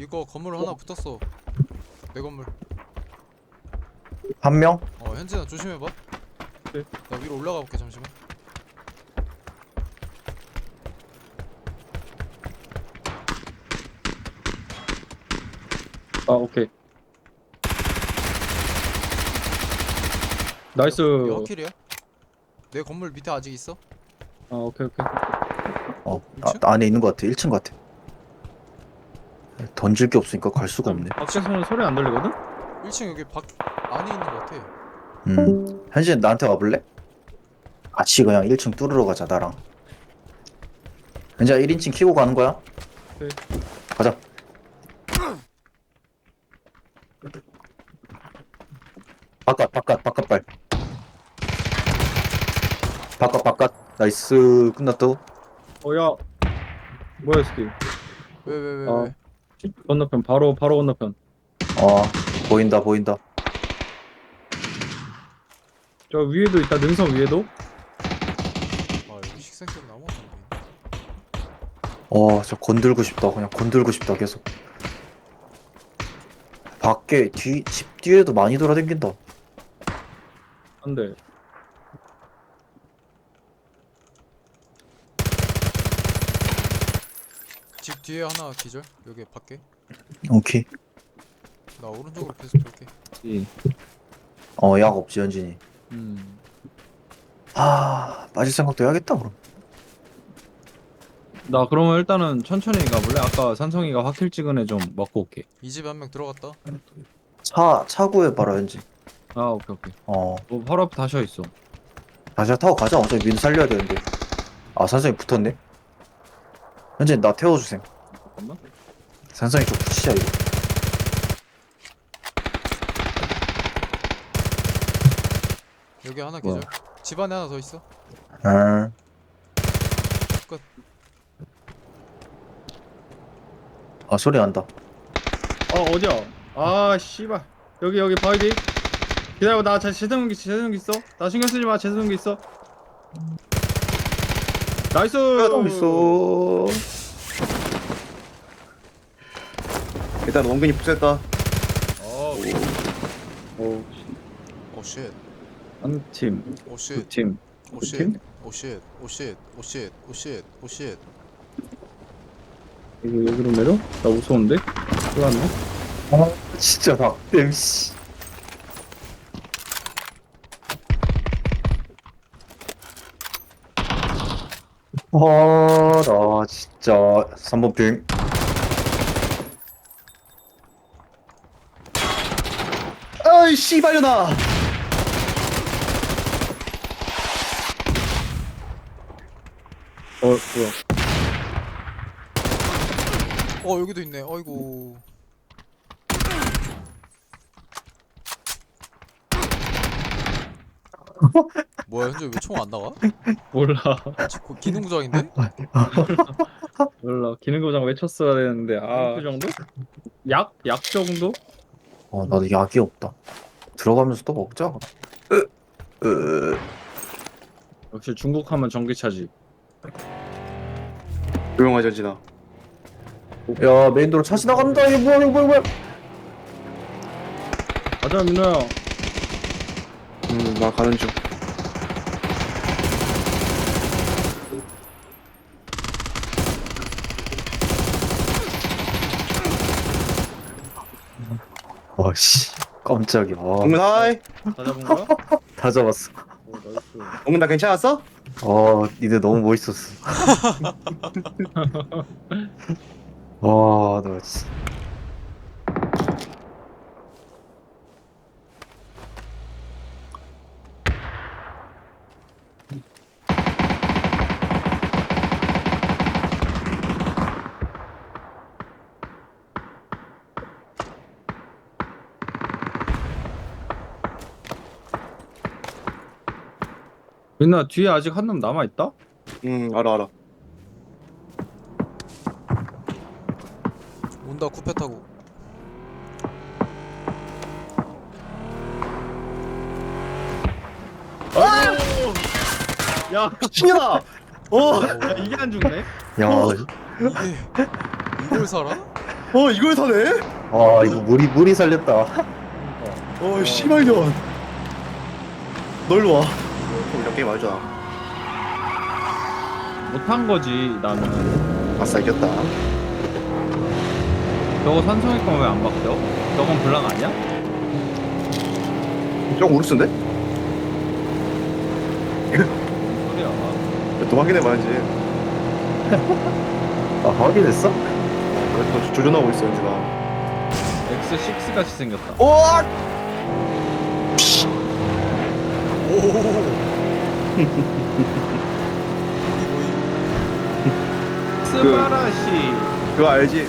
이거 건물 하나 붙었어. 내 건물. 한 명? 어 현진아 조심해봐. 네. 나 위로 올라가 볼게 잠시만. 아 오케이 나이스 이거 허킬이야? 내 건물 밑에 아직 있어? 아 오케이 오케이 어? 아, 안에 있는 것 같아. 1층 같아. 던질 게 없으니까 갈 수가 없네. 밖에서는 소리 안 들리거든? 1층 여기 밖 안에 있는 것 같아. 음. 현진 나한테 와볼래? 같이 그냥 1층 뚫으러 가자, 나랑. 현진아 1인칭 키고 가는 거야? 네. 가자. 바깥, 바깥, 바깥 발. 바깥, 바깥. 나이스. 끝났다. 어야 뭐야 이 새끼 왜왜 왜 왜? 어. 건너편 바로 바로 건너편 어, 보인다, 보인다. 저 위에도 있다 능선 위에도 아 여기 식생성 너무 안 보이네. 어, 저 건들고 싶다. 그냥 건들고 싶다, 계속. 밖에, 뒤, 집 뒤에도 많이 돌아다닌다. 안돼 뒤에 하나 기절. 여기 밖에. 오케이. 나 오른쪽으로 계속 볼게. 이. 어, 약 없지, 현진이. 음. 아, 빠질 생각도 해야겠다, 그럼. 나 그러면 일단은 천천히 가볼래? 아까 산성이가 확킬 찍은 애 좀 먹고 올게 이 집에 한 명 들어갔다. 차, 차 구해봐라, 현진. 아 오케이 오케이 어, 뭐 앞에 다시 있어 다시 타고 가자. 어차피 민 살려야 되는데. 아, 산성이 붙었네? 현진, 나 태워주셈. 잠깐만 산성이 좀 붙이자, 이거. 여기 하나 기절. 집 안에 하나 더 있어. 아, 끝. 아, 소리 난다. 어 어디야 아 씨발 여기 여기 바위 뒤 기다려 나 제- 제세동기 제세동기 있어 나 신경 쓰지 마 제세동기 있어 나이스 있어. 일단 원근이 붙였다. 어, 오, 오 쉣. 한 팀, 오두 쉣. 팀. 오그 쉣. 팀? 오 쉣. 오 쉣. 오 쉣. 오 쉣. 오 쉣. 여기 여기로 내려? 나 무서운데? 들어왔네. 아, 진짜 낙댐, 씨. 아, 나 진짜 3번 핑. 아이 씨발려나. 어, 뭐야? 어 여기도 있네. 어이구. 뭐야 현재 왜 총 안 나가? 몰라, 그 기능부장인데? 몰라. 기능고장 외쳤어야 되는데, 아, 그 정도? 약, 약 정도? 어, 나도 약이 없다. 들어가면서 또 먹자. 으, 으. 역시 중국 하면 전기차지. 조용하자 진아. 야, 메인도로 차 지나간다. 이거 뭐야, 이거 뭐야, 뭐야. 가자, 민호야. 음나 가는 중. 와, 씨. 깜짝이야. 아, 원근 하이. 다 잡은 거야? 다 잡았어. 오, 나이스. 원근 나 괜찮았어? 어, 니들 너무 멋있었어. 와, 나 진짜. 민호야, 뒤에 아직 한 놈 남아 있다? 음 알아 알아. 온다 쿠페 타고. 야, 신이다. 어. 야, 이게 안 죽네? 야, 이게 이걸 살아? 어 이걸 사네? 아 이거 물이 물이 살렸다 어 씨발년 널 우리 게임 알잖아 못한 거지 나는 아싸 이겼다 저거 산성의 거왜 안 바뀌어? 저건 블랑 아니야? 좀 우르스인데? 무슨 소리야 또 확인해봐야지 아 확인했어? 또 조준하고 있어 현진아 X6 같이 생겼다 오! 오. 스바라시. 그거 알지?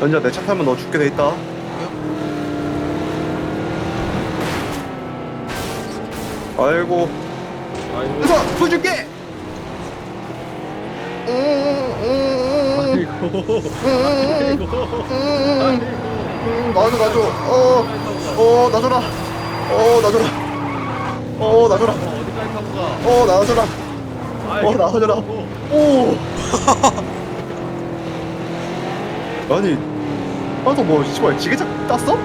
현진아 내차 타면 너 죽게 돼 있다. 아이고. 아이고. 그래서 보여줄게! 아이고. 아이고. 나줘 나줘 어, 어 나줘라. 어 나줘라. 어 나줘라 타고 가? 어 아이고. 나와줘라. 오 아니 아너 뭐 씨발 지게차 땄어?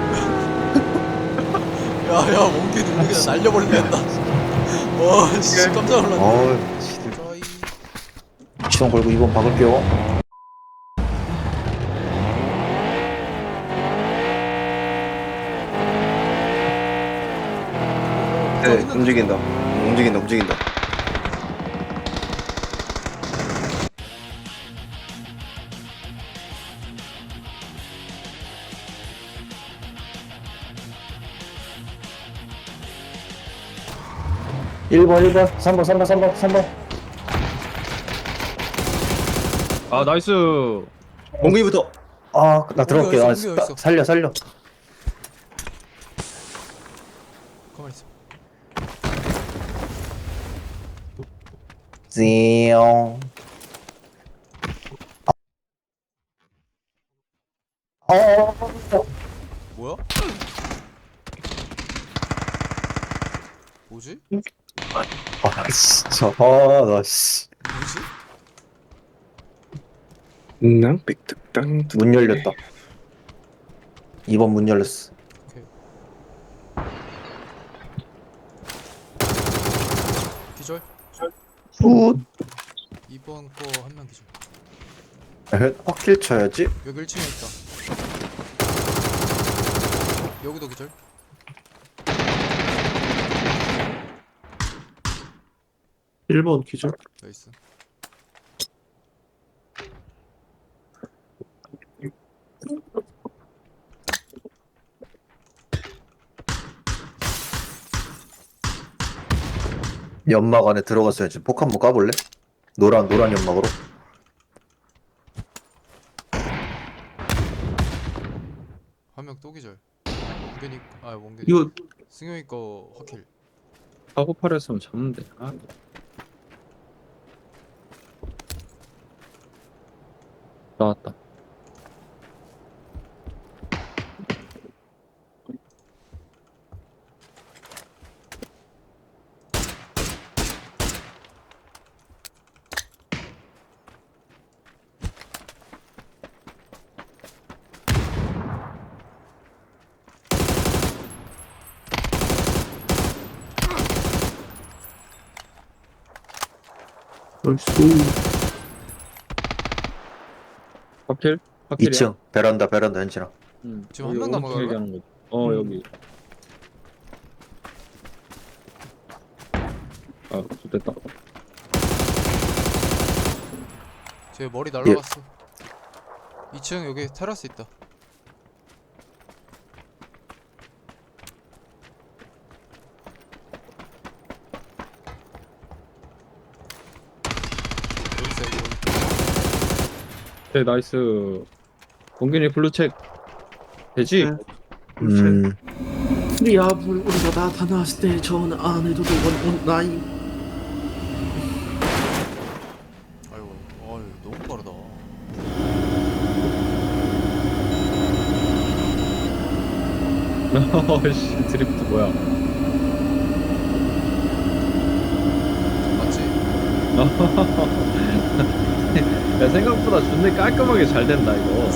야야 몽키 누르기 나 날려버린다. 와씨 깜짝 놀랐네. 지들 저희 시동 걸고 2번 박을게요 네 움직인다 움직인다 움직인다. 일번 1번. 3번 3번 3번 3번. 아 나이스. 몽기부터. 아나 들어갈게요. 아, 어디 있어? 사- 살려 살려 가만 있어. 띠용 어, 어, 뭐야? 뭐지? 아 진짜 아나씨문 뭐지? 낭 삑득땅 열렸다 2번 문 열렸어 기절. 훗 2번 거 한 명 기절. 확킬 쳐야지 여기 1층에 있다. 여기도 기절. 일번 기절 나이스. 연막 안에 들어갔어야지 폭 한번 까볼래? 노란 노란 연막으로 한 명 또 기절. 몽균이 아 몽균이. 이거 승용이 거 확킬. 사고 팔했으면 잡는데 아. 나왔다 확킬? 확킬이야? 2층 베란다 베란다 현진아 응. 지금 여기 한명 남아, 오른쪽 그러면? 얘기하는 거지. 어 여기 아 됐다 제 머리 날라갔어. 2층 여기 테라스 있다. 여기 있어 여기. 네 나이스 공균이 블루책 되지? 네. 음 리아 불 우리가 나타났을 때 저는 안 해도 되건 온라인 아이고, 어이 너무 빠르다. 어씨 드리프트 뭐야 맞지? 야 생각보다 존나 깔끔하게 잘 된다 이거